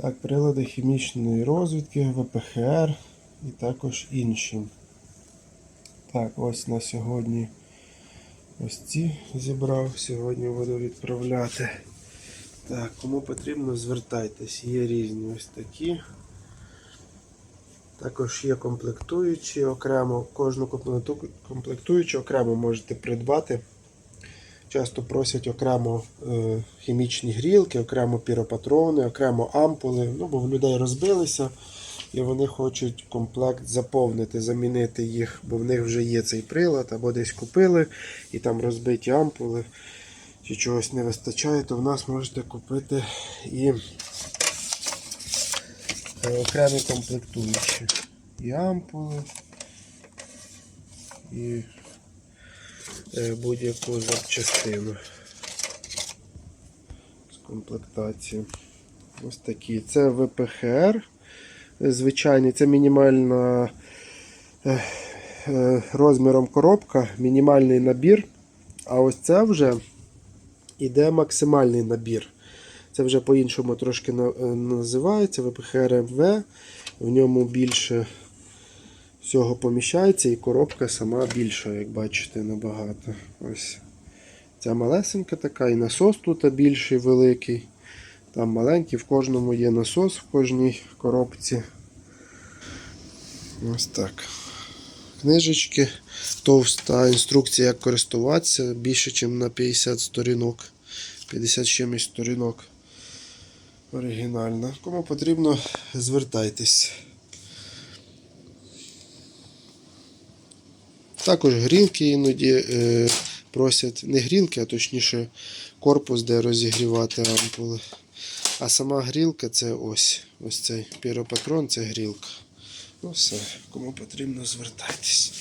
Так, прилади хімічної розвідки, ВПХР і також інші. Так, ось на сьогодні ось ці зібрав. Сьогодні буду відправляти. Так, кому потрібно, звертайтесь. Є різні ось такі. Також є комплектуючі окремо. Кожну комплектуючу окремо можете придбати. Часто просять окремо е, хімічні грілки, окремо піропатрони, окремо ампули. Ну, бо в людей розбилися і вони хочуть комплект заповнити, замінити їх, бо в них вже є цей прилад, або десь купили і там розбиті ампули, чи чогось не вистачає, то в нас можете купити і е, окремі комплектуючі. І ампули, і будь-яку запчастину з комплектації. Ось такі. Це ВПХР. е, Звичайний, це мінімальна е, е, розміром коробка, мінімальний набір. А ось це вже іде максимальний набір. Це вже по-іншому трошки е, називається ВПХР МВ. В ньому більше всього поміщається і коробка сама більша, як бачите, набагато. Ось. Ця малесенька така, і насос тут більший, великий. Там маленький, в кожному є насос в кожній коробці. Ось так. Книжечки, товста інструкція, як користуватися, більше, ніж на 50 сторінок. 50 чимось сторінок. Оригінальна. Кому потрібно, звертайтесь. Також грілки іноді е, просять не грілки, а точніше корпус, де розігрівати ампули. А сама грілка це ось. Ось цей піропатрон це грілка. Ну все, кому потрібно, звертайтесь.